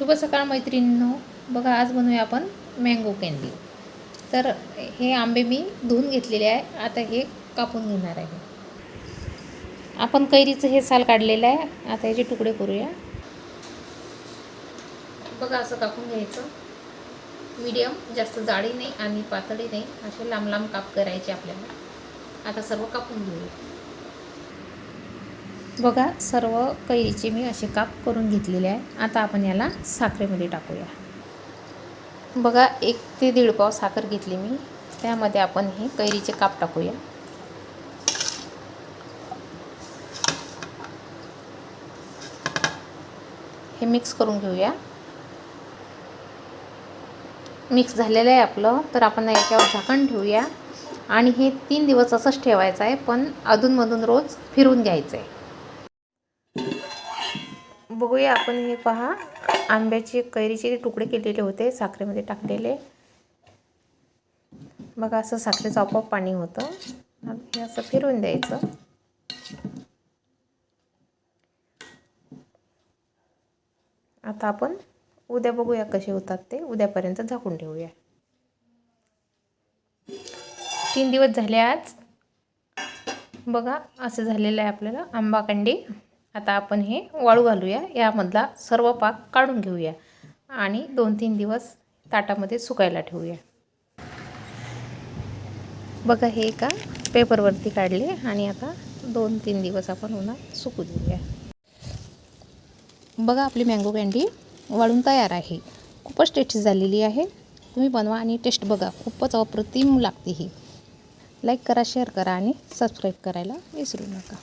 शुभ सकाळ मैत्रिणींनो. बघा आज बनवूया आपण मँगो कँडी तर हे आंबे मी धुवून घेतलेले आहे. आता हे कापून घेणार आहे. आपण कैरीचं हे साल काढलेलं आहे. आता याचे तुकडे करूया. बघा असं कापून घ्यायचं. मीडियम जास्त जाडी नाही आणि पातळी नाही. असे लांब लांब काप करायचे आपल्याला. आता सर्व कापून घेऊया. बघा सर्व कैरीचे मी असे काप करून घेतलेले आहे. आता आपण याला साखरेमध्ये टाकूया. बघा एक ते दीड पाव साखर घेतली मी. त्यामध्ये आपण हे कैरीचे काप टाकूया. हे मिक्स करून घेऊया. मिक्स झालेलं आहे आपलं तर आपण याच्यावर झाकण ठेवूया. आणि हे तीन दिवस असंच ठेवायचं आहे पण अधूनमधून रोज फिरून घ्यायचं आहे बघूया आपण हे पहा. आंब्याचे कैरीचे तुकडे केलेले होते साखरेमध्ये टाकलेले. बघा असं साखरेचं आपोआप पाणी होतं. हे असं फिरवून द्यायचं. आता आपण उद्या बघूया कसे होतात ते. उद्यापर्यंत झाकून ठेवूया. तीन दिवस झाले आज. बघा असं झालेलं आहे आपल्याला आंबा कंडी आता आपण हे वाळू घालूया. यामधला सर्व पाक काढून घेऊया. आणि दोन तीन दिवस ताटामध्ये सुकायला ठेवूया. बघा हे एका पेपरवरती काढले आणि आता दोन तीन दिवस आपण उन्हात सुकू देऊया. बघा आपली मँगो कँडी वाळून तयार आहे. खूपच टेस्टी झालेली आहे. तुम्ही बनवा आणि टेस्ट बघा. खूपच अप्रतिम लागते ही. लाईक करा शेअर करा आणि सबस्क्राईब करायला विसरू नका.